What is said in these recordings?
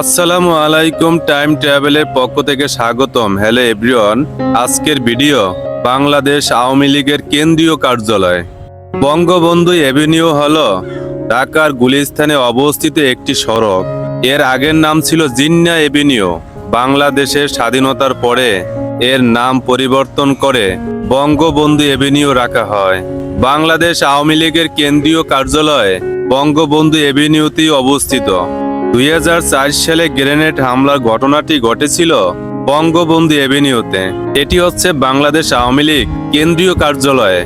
আসসালামু আলাইকুম টাইম ট্রাভেলের পক্ষ থেকে স্বাগতম। হ্যালো এভরিওয়ান, আজকের ভিডিও বাংলাদেশ আওয়ামী লীগের কেন্দ্রীয় কার্যালয়। বঙ্গবন্ধু এভিনিউ হল ঢাকার গুলিস্তানে অবস্থিত একটি সড়ক। এর আগের নাম ছিল জিন্না এভিনিউ। বাংলাদেশের স্বাধীনতার পরে এর নাম পরিবর্তন করে বঙ্গবন্ধু এভিনিউ রাখা হয়। বাংলাদেশ আওয়ামী লীগের কেন্দ্রীয় কার্যালয় বঙ্গবন্ধু এভিনিউতেই অবস্থিত। দুই হাজার চার সালে গ্রেনেড হামলার ঘটনাটি ঘটেছিল বঙ্গবন্ধু এভিনিউতে। এটি হচ্ছে বাংলাদেশ আওয়ামী লীগ কেন্দ্রীয় কার্যালয়ে।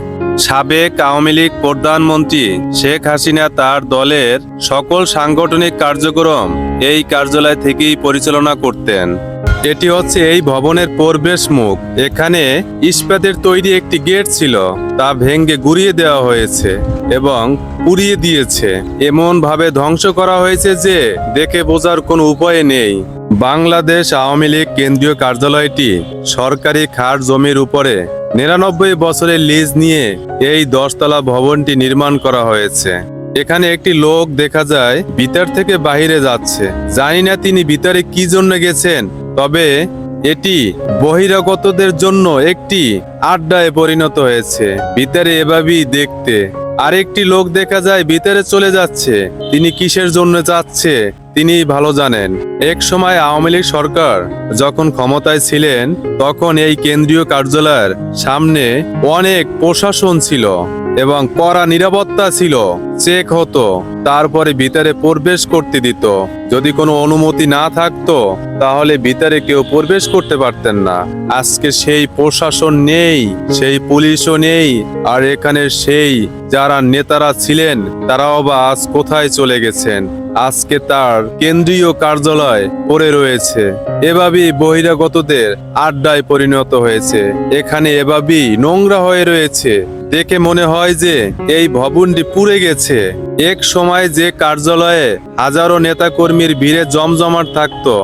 সাবেক আওয়ামী লীগ প্রধানমন্ত্রী শেখ হাসিনা তার দলের সকল সাংগঠনিক কার্যক্রম এই কার্যালয় থেকেই পরিচালনা করতেন। এটি হচ্ছে এই ভবনের প্রবেশ মুখ। এখানে ইস্পাতের তৈরি একটি গেট ছিল, তা ভেঙ্গে গুড়িয়ে দেওয়া হয়েছে এবং পুড়িয়ে দিয়েছে। এমন ভাবে ধ্বংস করা হয়েছে যে দেখে বোঝার কোনো উপায় নেই। বাংলাদেশ আওয়ামী লীগ কেন্দ্রীয় কার্যালয়টি সরকারি খাস জমির উপরে নিরানব্বই বছরের লিজ নিয়ে এই দশতলা ভবনটি নির্মাণ করা হয়েছে। এখানে একটি লোক দেখা যায় ভিতর থেকে বাহিরে যাচ্ছে। জানি না তিনি ভিতরে কি জন্য গেছেন। তবে এটি বহিরাগতদের জন্য একটি আড্ডায় পরিণত হয়েছে। ভিতরে এভাবেই দেখতে। আরেকটি লোক দেখা যায় ভিতরে চলে যাচ্ছে। তিনি কিসের জন্য যাচ্ছে? তিনি ভালো জানেন। এক সময় আওয়ামী লীগ সরকার যখন ক্ষমতায় ছিলেন, তখন এই কেন্দ্রীয় কার্যালয়ের সামনে অনেক প্রশাসন ছিল এবং কড়া নিরাপত্তা ছিল, চেক হতো, তারপরে ভিতরে প্রবেশ করতে দিত। যদি কোনো অনুমতি না থাকতো, তাহলে ভিতরে কেউ প্রবেশ করতে পারতেন না। আজকে সেই প্রশাসন নেই, সেই পুলিশও নেই, আর এখানে সেই যারা নেতারা ছিলেন, তারাও বা আজ কোথায় চলে গেছেন? আজকে তার কেন্দ্রীয় কার্যালয় পড়ে রয়েছে। এভাবেই বহিরাগতদের আড্ডায় পরিণত হয়েছে। এখানে এভাবেই নোংরা হয়ে রয়েছে। দেখে মনে হয় যে এই ভবনটি পুড়ে গেছে। এক সময় যে কার্যালয়ে হাজারো নেতাকর্মীর ভিড়ে জমজমাট থাকতো,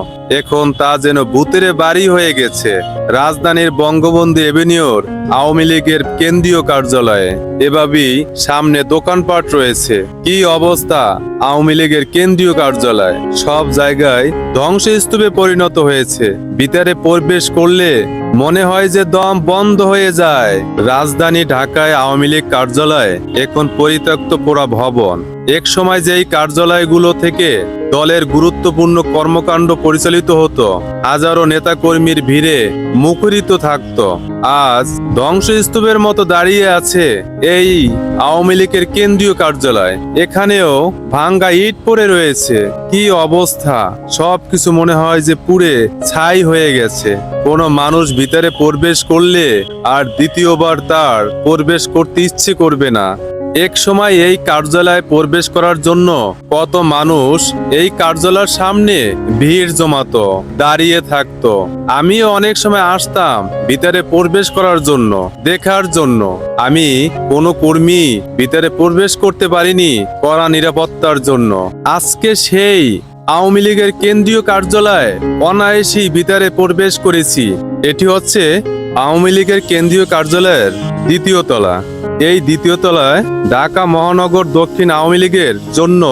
এখন তা যেন ভূতের বাড়ি হয়ে গেছে। রাজধানীর বঙ্গবন্ধু এভিনিউর আওয়ামী লীগের কেন্দ্রীয় কার্যালয়ে। এভাবেই সামনে দোকানপাট রয়েছে। কি অবস্থা? আওয়ামী লীগের কেন্দ্রীয় কার্যালয়। সব জায়গায় ধ্বংসস্তূপে পরিণত হয়েছে। ভিতরে প্রবেশ করলে মনে হয় যে দম বন্ধ হয়ে যায়। রাজধানী ঢাকায় আওয়ামী লীগ কার্যালয়, এখন পরিত্যক্ত পোড়া ভবন। এক সময় যেই কার্যালয়গুলো থেকে দলের গুরুত্বপূর্ণ কর্মকাণ্ড পরিচালিত হতো, হাজারো নেতাকর্মীর ভিড়ে মুখরিত থাকত। আজ ধ্বংসস্তূপের মতো দাঁড়িয়ে আছে এই আওয়ামী লীগের কেন্দ্রীয় কার্যালয়। এখানেও ভাঙ্গা ইট পড়ে রয়েছে। কি অবস্থা? সবকিছু মনে হয় যে পুড়ে ছাই হয়ে গেছে। কোনো মানুষ ভিতরে প্রবেশ করলে আর দ্বিতীয়বার তার প্রবেশ করতে ইচ্ছে করবে না। এক সময় এই কার্যালয়ে প্রবেশ করার জন্য কত মানুষ এই কার্যালয়ের সামনে ভিড় জমাতো, দাঁড়িয়ে থাকতো। আমিও অনেক সময় আসতাম ভিতরে প্রবেশ করার জন্য, দেখার জন্য। আমি কোনো কর্মী ভিতরে প্রবেশ করতে পারিনি কড়া নিরাপত্তার জন্য। আজকে সেই আওয়ামী লীগের কেন্দ্রীয় কার্যালয়ে অনায়াসী ভিতরে প্রবেশ করেছি। এটি হচ্ছে আওয়ামী লীগের কেন্দ্রীয় কার্যালয়ের দ্বিতীয় তলা। এই দ্বিতীয় তলায় ঢাকা মহানগর দক্ষিণ আওয়ামী লীগের জন্য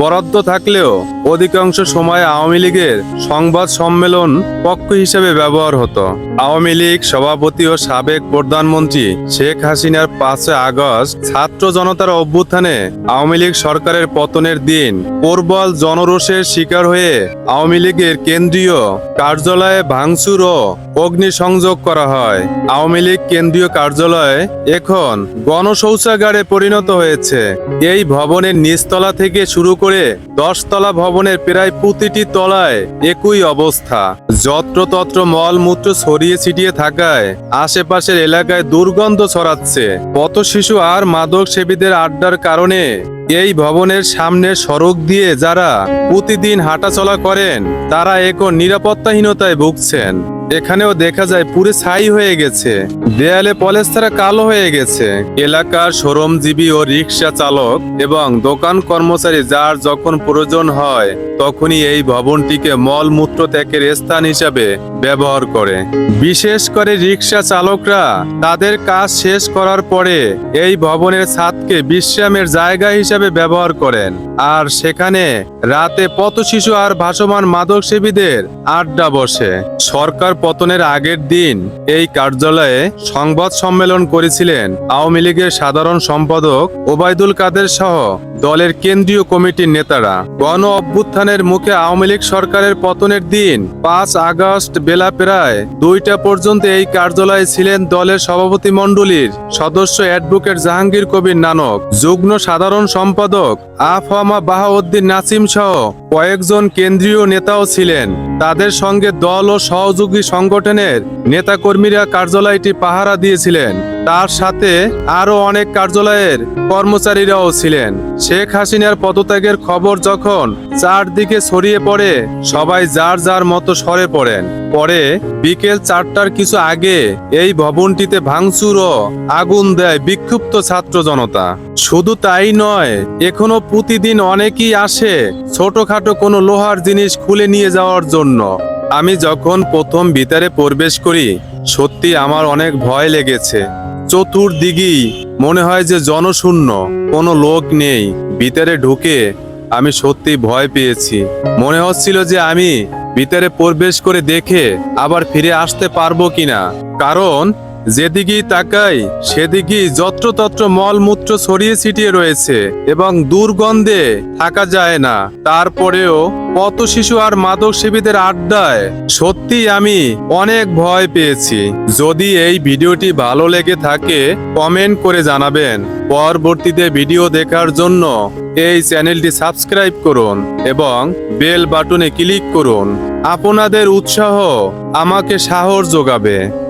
বরাদ্দ থাকলেও অধিকাংশ সময় আওয়ামী লীগের সংবাদ সম্মেলন পক্ষ হিসেবে ব্যবহার হতো। আওয়ামী লীগ সভাপতি ও সাবেক প্রধানমন্ত্রী শেখ হাসিনার পাঁচে আগস্ট ছাত্র জনতার অভ্যুত্থানে আওয়ামী লীগ সরকারের পতনের দিন প্রবল জনরোষের শিকার হয়ে আওয়ামী লীগের কেন্দ্রীয় কার্যালয়ে ভাঙচুর ও অগ্নিসংযোগ করা হয়। আওয়ামী লীগ কেন্দ্রীয় কার্যালয় এখন গণশৌচাগারে পরিণত হয়েছে। এই ভবনের নিচতলা থেকে শুরু করে দশতলা ভবনের প্রায় প্রতিটি তলায় একই অবস্থা। যত্রতত্র মলমূত্র ছড়িয়ে ছিটিয়ে থাকায় আশেপাশের এলাকায় দুর্গন্ধ ছড়াচ্ছে। পথ শিশু আর মাদক সেবীদের আড্ডার কারণে এই ভবনের সামনে সড়ক দিয়ে যারা প্রতিদিন হাঁটাচলা করেন, তারা এখন নিরাপত্তাহীনতায় ভুগছেন। এখানেও দেখা যায় পুরো ছাই হয়ে গেছে। দেয়ালে পলেস্তারা কালো হয়ে গেছে। এলাকার শ্রমজীবী ও রিক্সা চালক এবং দোকান কর্মচারী যার যখন প্রয়োজন হয়, তখনই এই ভবনটিকে মলমূত্র ত্যাগের স্থান হিসাবে ব্যবহার করে। বিশেষ করে রিক্সা চালকরা তাদের কাজ শেষ করার পরে এই ভবনের ছাদকে বিশ্রামের জায়গা হিসাবে ব্যবহার করেন। আর সেখানে রাতে পথ শিশু আর ভাসমান মাদক সেবীদের আড্ডা বসে। সরকার পতনের আগের দিন এই কার্যালয়ে সংবাদ সম্মেলন করেছিলেন আওয়ামী লীগের সাধারণ সম্পাদক ওবায়দুল কাদের সহ দলের কেন্দ্রীয় কমিটির নেতারা। গণ অভ্যুত্থানের মুখে আওয়ামী লীগ সরকারের পতনের দিন পাঁচ আগস্ট বেলা প্রায় দুইটা পর্যন্ত এই কার্যালয়ে ছিলেন দলের সভাপতি মণ্ডলীর সদস্য অ্যাডভোকেট জাহাঙ্গীর কবির নানক। যুগ্ম সাধারণ সম্পাদক আফহামা বাহাউদ্দিন নাসিম সহ কয়েকজন কেন্দ্রীয় নেতাও ছিলেন। তাদের সঙ্গে দল ও সহযোগী সংগঠনের নেতাকর্মীরা কার্যালয়টি পাহারা দিয়েছিলেন। তার সাথে আরও অনেক কার্যালয়ের কর্মচারীরাও ছিলেন। শেখ হাসিনার পদত্যাগের খবর যখন চারদিকে ছড়িয়ে পড়ে, সবাই যার যার মতো সরে পড়েন। পরে বিকেল চারটার কিছু আগে এই ভবনটিতে ভাঙচুর ও আগুন দেয় বিক্ষুব্ধ ছাত্র জনতা। শুধু তাই নয়, এখনও প্রতিদিন অনেকেই আসে ছোটখাটো কোনো লোহার জিনিস খুলে নিয়ে যাওয়ার জন্য। আমি যখন প্রথম ভিতরে প্রবেশ করি, সত্যি আমার অনেক ভয় লেগেছে। চতুর্দিকেই মনে হয় যে জনশূন্য, কোনো লোক নেই। ভিতরে ঢুকে আমি সত্যি ভয় পেয়েছি। মনে হচ্ছিল যে আমি ভিতরে প্রবেশ করে দেখে আবার ফিরে আসতে পারব কিনা। কারণ যেদিকেই তাকাই, সেদিকেই যত্রতত্র মলমূত্র ছড়িয়ে ছিটিয়ে রয়েছে এবং দুর্গন্ধে থাকা যায় না। তারপরেও কত শিশু আর মাদক সেবীদের আড্ডায় সত্যি আমি অনেক ভয় পেয়েছি। যদি এই ভিডিওটি ভালো লেগে থাকে, কমেন্ট করে জানাবেন। পরবর্তীতে ভিডিও দেখার জন্য এই চ্যানেলটি সাবস্ক্রাইব করুন এবং বেল বাটনে ক্লিক করুন। আপনাদের উৎসাহ আমাকে সাহস যোগাবে।